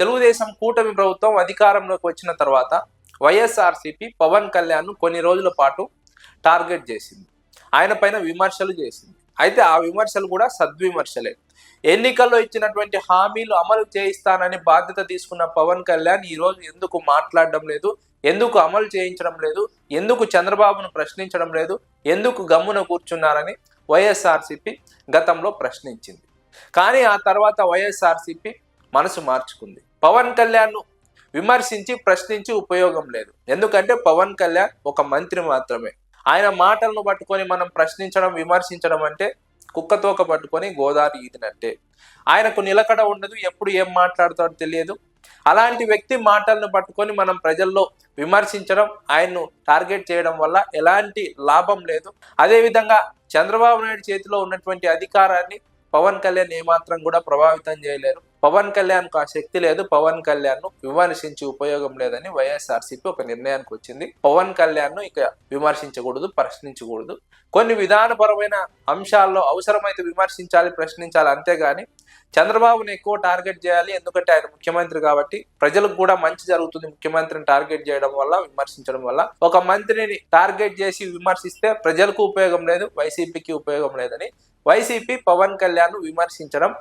తెలుగుదేశం కూటమి ప్రభుత్వం అధికారంలోకి వచ్చిన తర్వాత వైఎస్ఆర్సీపీ పవన్ కళ్యాణ్ కొన్ని రోజుల పాటు టార్గెట్ చేసింది. ఆయన పైన విమర్శలు చేసింది. అయితే ఆ విమర్శలు కూడా సద్విమర్శలే. ఎన్నికల్లో ఇచ్చినటువంటి హామీలు అమలు చేయిస్తానని బాధ్యత తీసుకున్న పవన్ కళ్యాణ్ ఈ రోజు ఎందుకు మాట్లాడడం లేదు? ఎందుకు అమలు చేయించడం లేదు? ఎందుకు చంద్రబాబును ప్రశ్నించడం లేదు? ఎందుకు గమ్మున కూర్చున్నారని వైఎస్ఆర్సీపీ గతంలో ప్రశ్నించింది. కానీ ఆ తర్వాత వైఎస్ఆర్సీపీ మనసు మార్చుకుంది. పవన్ కళ్యాణ్ను విమర్శించి ప్రశ్నించి ఉపయోగం లేదు. ఎందుకంటే పవన్ కళ్యాణ్ ఒక మంత్రి మాత్రమే. ఆయన మాటలను పట్టుకొని మనం ప్రశ్నించడం విమర్శించడం అంటే కుక్కతోక పట్టుకొని గోదావరి ఈదినట్టే. ఆయనకు నిలకడ ఉండదు ఎప్పుడు ఏం మాట్లాడతాడో తెలియదు. అలాంటి వ్యక్తి మాటలను పట్టుకొని మనం ప్రజల్లో విమర్శించడం ఆయన్ను టార్గెట్ చేయడం వల్ల ఎలాంటి లాభం లేదు. అదేవిధంగా చంద్రబాబు నాయుడు చేతిలో ఉన్నటువంటి అధికారాన్ని పవన్ కళ్యాణ్ ఏమాత్రం కూడా ప్రభావితం చేయలేరు. పవన్ కళ్యాణ్కు ఆ శక్తి లేదు. పవన్ కళ్యాణ్ను విమర్శించి ఉపయోగం లేదని వైఎస్ఆర్సీపీ ఒక నిర్ణయానికి వచ్చింది. పవన్ కళ్యాణ్ను ఇక విమర్శించకూడదు ప్రశ్నించకూడదు. కొన్ని విధానపరమైన అంశాల్లో అవసరమైతే విమర్శించాలి ప్రశ్నించాలి అంతేగాని చంద్రబాబుని ఎక్కువ టార్గెట్ చేయాలి. ఎందుకంటే ఆయన ముఖ్యమంత్రి కాబట్టి ప్రజలకు కూడా మంచి జరుగుతుంది ముఖ్యమంత్రిని టార్గెట్ చేయడం వల్ల విమర్శించడం వల్ల. ఒక మంత్రిని టార్గెట్ చేసి విమర్శిస్తే ప్రజలకు ఉపయోగం లేదు వైసీపీకి ఉపయోగం లేదని. వైసీపీ పవన్ కళ్యాణ్ విమర్శించడం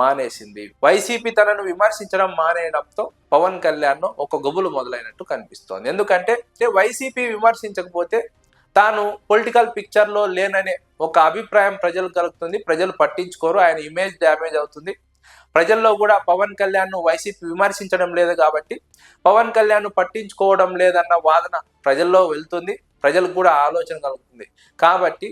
మానేసింది. వైసీపీ తనను విమర్శించడం మానేయడంతో పవన్ కళ్యాణ్ ఒక గబులు మొదలైనట్టు కనిపిస్తోంది. ఎందుకంటే వైసీపీ విమర్శించకపోతే తాను పొలిటికల్ పిక్చర్లో లేననే ఒక అభిప్రాయం ప్రజలు కలుగుతుంది. ప్రజలు పట్టించుకోరు. ఆయన ఇమేజ్ డ్యామేజ్ అవుతుంది. ప్రజల్లో కూడా పవన్ కళ్యాణ్ను వైసీపీ విమర్శించడం లేదు కాబట్టి పవన్ కళ్యాణ్ను పట్టించుకోవడం లేదన్న వాదన ప్రజల్లో వెళ్తుంది. ప్రజలకు కూడా ఆలోచన కలుగుతుంది. కాబట్టి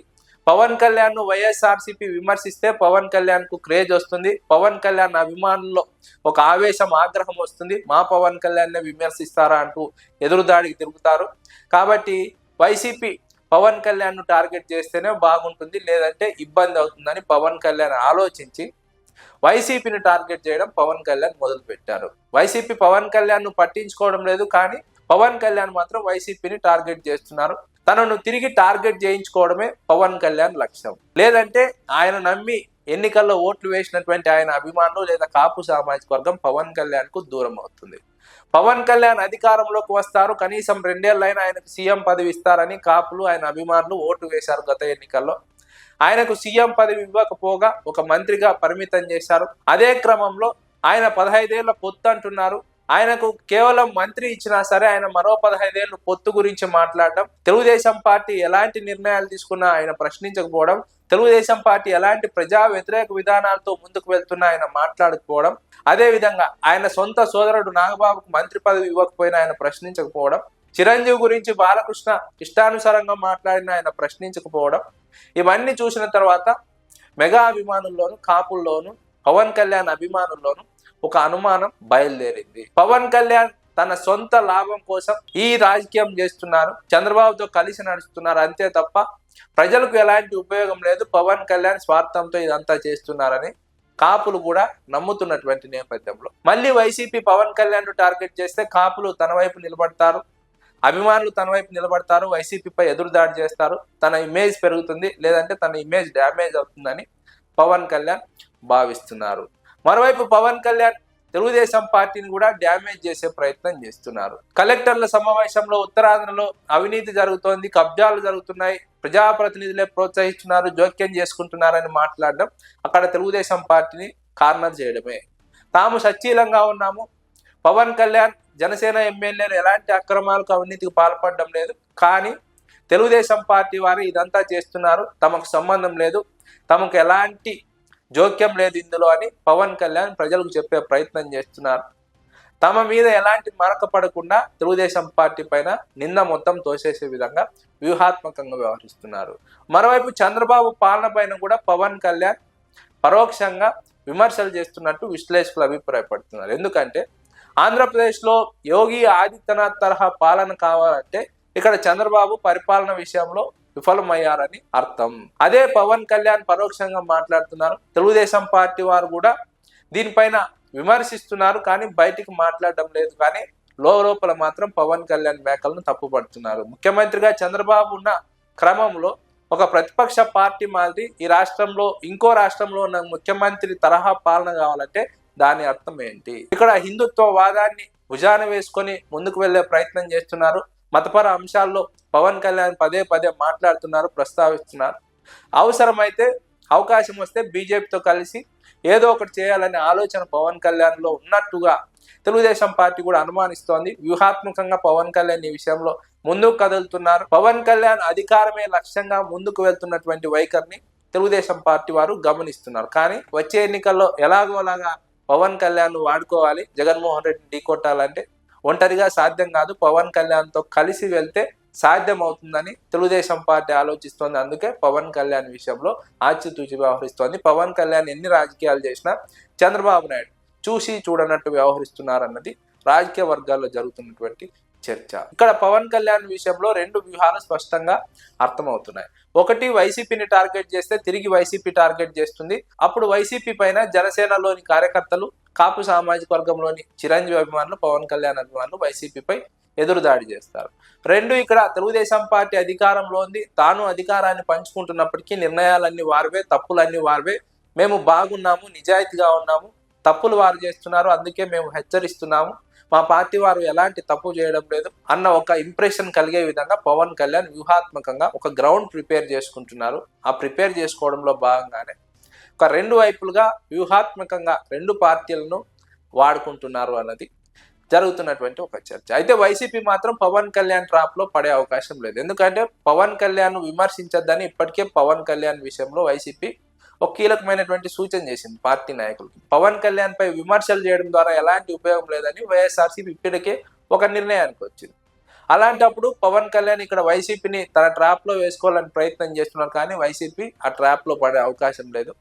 పవన్ కళ్యాణ్ను వైఎస్ఆర్సీపీ విమర్శిస్తే పవన్ కళ్యాణ్కు క్రేజ్ వస్తుంది. పవన్ కళ్యాణ్ అభిమానుల్లో ఒక ఆవేశం ఆగ్రహం వస్తుంది. మా పవన్ కళ్యాణ్ విమర్శిస్తారా అంటూ ఎదురుదాడికి తిరుగుతారు. కాబట్టి వైసీపీ పవన్ కళ్యాణ్ను టార్గెట్ చేస్తేనే బాగుంటుంది లేదంటే ఇబ్బంది అవుతుందని పవన్ కళ్యాణ్ ఆలోచించి వైసీపీని టార్గెట్ చేయడం పవన్ కళ్యాణ్ మొదలు పెట్టారు వైసీపీ పవన్ కళ్యాణ్ను పట్టించుకోవడం లేదు కానీ పవన్ కళ్యాణ్ మాత్రం వైసీపీని టార్గెట్ చేస్తున్నారు. తనను తిరిగి టార్గెట్ చేయించుకోవడమే పవన్ కళ్యాణ్ లక్ష్యం. లేదంటే ఆయన నమ్మి ఎన్నికల్లో ఓట్లు వేసినటువంటి ఆయన అభిమానులు లేదా కాపు సామాజిక వర్గం పవన్ కళ్యాణ్కు దూరం అవుతుంది. పవన్ కళ్యాణ్ అధికారంలోకి వస్తారు. కనీసం రెండేళ్ళైనా ఆయనకు సీఎం పదవి ఇస్తారని కాపులు ఆయన అభిమానులు ఓటు వేశారు గత ఎన్నికల్లో. ఆయనకు సీఎం పదవి ఇవ్వకపోగా ఒక మంత్రిగా పరిమితం చేశారు. అదే క్రమంలో ఆయన పదహైదేళ్ళ పొత్తు అంటున్నారు. ఆయనకు కేవలం మంత్రి ఇచ్చినా సరే ఆయన మరో పదహైదేళ్ళు పొత్తు గురించి మాట్లాడడం తెలుగుదేశం పార్టీ ఎలాంటి నిర్ణయాలు తీసుకున్నా ఆయన ప్రశ్నించకపోవడం తెలుగుదేశం పార్టీ ఎలాంటి ప్రజా వ్యతిరేక విధానాలతో ముందుకు వెళ్తున్నా ఆయన మాట్లాడకపోవడం అదే విధంగా ఆయన సొంత సోదరుడు నాగబాబుకు మంత్రి పదవి ఇవ్వకపోయినా ఆయన ప్రశ్నించకపోవడం చిరంజీవి గురించి బాలకృష్ణ ఇష్టానుసారంగా మాట్లాడిన ఆయన ప్రశ్నించకపోవడం ఇవన్నీ చూసిన తర్వాత మెగా అభిమానుల్లోను కాపుల్లోను పవన్ కళ్యాణ్ అభిమానుల్లోను ఒక అనుమానం బయలుదేరింది. పవన్ కళ్యాణ్ తన సొంత లాభం కోసం ఈ రాజకీయం చేస్తున్నారు. చంద్రబాబుతో కలిసి నడుస్తున్నారు అంతే తప్ప ప్రజలకు ఎలాంటి ఉపయోగం లేదు. పవన్ కళ్యాణ్ స్వార్థంతో ఇదంతా చేస్తున్నారని కాపులు కూడా నమ్ముతున్నటువంటి నేపథ్యంలో. మళ్ళీ వైసీపీ పవన్ కళ్యాణ్ టార్గెట్ చేస్తే కాపులు తన వైపు నిలబడతారు. అభిమానులు తన వైపు నిలబడతారు. వైసీపీపై ఎదురుదాడి చేస్తారు. తన ఇమేజ్ పెరుగుతుంది. లేదంటే తన ఇమేజ్ డ్యామేజ్ అవుతుందని పవన్ కళ్యాణ్ భావిస్తున్నారు. మరోవైపు పవన్ కళ్యాణ్ తెలుగుదేశం పార్టీని కూడా డ్యామేజ్ చేసే ప్రయత్నం చేస్తున్నారు. కలెక్టర్ల సమావేశంలో ఉత్తరాంధ్రలో అవినీతి జరుగుతోంది కబ్జాలు జరుగుతున్నాయి ప్రజాప్రతినిధులే ప్రోత్సహిస్తున్నారు జోక్యం చేసుకుంటున్నారని మాట్లాడడం అక్కడ తెలుగుదేశం పార్టీని కార్నర్ చేయడమే. తాము సచ్చీలంగా ఉన్నాము. పవన్ కళ్యాణ్ జనసేన ఎమ్మెల్యేలు ఎలాంటి అక్రమాలకు అవినీతికి పాల్పడడం లేదు. కానీ తెలుగుదేశం పార్టీ వారు ఇదంతా చేస్తున్నారు. తమకు సంబంధం లేదు. తమకు ఎలాంటి జోక్యం లేదు ఇందులో అని పవన్ కళ్యాణ్ ప్రజలకు చెప్పే ప్రయత్నం చేస్తున్నారు. తమ మీద ఎలాంటి మరక పడకుండా తెలుగుదేశం పార్టీ పైన నింద మొత్తం తోసేసే విధంగా వ్యూహాత్మకంగా వ్యవహరిస్తున్నారు. మరోవైపు చంద్రబాబు పాలన పైన కూడా పవన్ కళ్యాణ్ పరోక్షంగా విమర్శలు చేస్తున్నట్టు విశ్లేషకులు అభిప్రాయపడుతున్నారు. ఎందుకంటే ఆంధ్రప్రదేశ్లో యోగి ఆదిత్యనాథ్ తరహా పాలన కావాలంటే ఇక్కడ చంద్రబాబు పరిపాలన విషయంలో విఫలమయ్యారని అర్థం. అదే పవన్ కళ్యాణ్ పరోక్షంగా మాట్లాడుతున్నారు. తెలుగుదేశం పార్టీ వారు కూడా దీనిపైన విమర్శిస్తున్నారు కానీ బయటికి మాట్లాడడం లేదు. కానీ లోపల మాత్రం పవన్ కళ్యాణ్ మేకలను తప్పుపడుతున్నారు. ముఖ్యమంత్రిగా చంద్రబాబు ఉన్న క్రమంలో ఒక ప్రతిపక్ష పార్టీ మాదిరి ఈ రాష్ట్రంలో ఇంకో రాష్ట్రంలో ఉన్న ముఖ్యమంత్రి తరహా పాలన కావాలంటే దాని అర్థం ఏంటి? ఇక్కడ హిందుత్వ వాదాన్ని భుజాన వేసుకొని ముందుకు వెళ్ళే ప్రయత్నం చేస్తున్నారు. మతపర అంశాల్లో పవన్ కళ్యాణ్ పదే పదే మాట్లాడుతున్నారు ప్రస్తావిస్తున్నారు. అవసరమైతే అవకాశం వస్తే బీజేపీతో కలిసి ఏదో ఒకటి చేయాలనే ఆలోచన పవన్ కళ్యాణ్లో ఉన్నట్టుగా తెలుగుదేశం పార్టీ కూడా అనుమానిస్తోంది. వ్యూహాత్మకంగా పవన్ కళ్యాణ్ ఈ విషయంలో ముందుకు కదులుతున్నారు. పవన్ కళ్యాణ్ అధికారమే లక్ష్యంగా ముందుకు వెళ్తున్నటువంటి వైఖరిని తెలుగుదేశం పార్టీ వారు గమనిస్తున్నారు. కానీ వచ్చే ఎన్నికల్లో ఎలాగోలాగా పవన్ కళ్యాణ్ వాడుకోవాలి జగన్మోహన్ రెడ్డిని ఢీకొట్టాలంటే ఒంటరిగా సాధ్యం కాదు. పవన్ కళ్యాణ్తో కలిసి వెళ్తే సాధ్యం అవుతుందని తెలుగుదేశం పార్టీ ఆలోచిస్తోంది. అందుకే పవన్ కళ్యాణ్ విషయంలో ఆచితూచి వ్యవహరిస్తోంది. పవన్ కళ్యాణ్ ఎన్ని రాజకీయాలు చేసినా చంద్రబాబు నాయుడు చూసి చూడనట్టు వ్యవహరిస్తున్నారన్నది రాజకీయ వర్గాల్లో జరుగుతున్నటువంటి చర్చ. ఇక్కడ పవన్ కళ్యాణ్ విషయంలో రెండు వ్యూహాలు స్పష్టంగా అర్థమవుతున్నాయి. ఒకటి వైసీపీని టార్గెట్ చేస్తే తిరిగి వైసీపీ టార్గెట్ చేస్తుంది. అప్పుడు వైసీపీ పైన జనసేనలోని కార్యకర్తలు కాపు సామాజిక వర్గంలోని చిరంజీవి అభిమానులు పవన్ కళ్యాణ్ అభిమానులు వైసీపీపై ఎదురుదాడి చేస్తారు. రెండు ఇక్కడ తెలుగుదేశం పార్టీ అధికారంలో ఉంది. తాను అధికారాన్ని పంచుకుంటున్నప్పటికీ నిర్ణయాలన్నీ వారివే తప్పులన్నీ వారివే. మేము బాగున్నాము నిజాయితీగా ఉన్నాము తప్పులు వారు చేస్తున్నారు అందుకే మేము హెచ్చరిస్తున్నాము. మా పార్టీ వారు ఎలాంటి తప్పు చేయడం లేదు అన్న ఒక ఇంప్రెషన్ కలిగే విధంగా పవన్ కళ్యాణ్ వ్యూహాత్మకంగా ఒక గ్రౌండ్ ప్రిపేర్ చేసుకుంటున్నారు. ఆ ప్రిపేర్ చేసుకోవడంలో భాగంగానే ఒక రెండు వైపులుగా వ్యూహాత్మకంగా రెండు పార్టీలను వాడుకుంటున్నారు అన్నది జరుగుతున్నటువంటి ఒక చర్చ. అయితే వైసీపీ మాత్రం పవన్ కళ్యాణ్ ట్రాప్లో పడే అవకాశం లేదు. ఎందుకంటే పవన్ కళ్యాణ్ విమర్శించద్దని ఇప్పటికే పవన్ కళ్యాణ్ విషయంలో వైసీపీ ఒక కీలకమైనటువంటి సూచన చేసింది పార్టీ నాయకులకి. పవన్ కళ్యాణ్ పై విమర్శలు చేయడం ద్వారా ఎలాంటి ఉపయోగం లేదని వైఎస్ఆర్సీపీ ఇప్పటికే ఒక నిర్ణయానికి వచ్చింది. అలాంటప్పుడు పవన్ కళ్యాణ్ ఇక్కడ వైసీపీని తన ట్రాప్లో వేసుకోవాలని ప్రయత్నం చేస్తున్నారు కానీ వైసీపీ ఆ ట్రాప్లో పడే అవకాశం లేదు.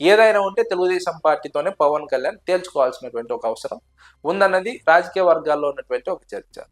ఏదైనా ఉంటే తెలుగుదేశం పార్టీతోనే పవన్ కళ్యాణ్ తేల్చుకోవాల్సినటువంటి ఒక అవసరం ఉందన్నది రాజకీయ వర్గాల్లో ఉన్నటువంటి ఒక చర్చ.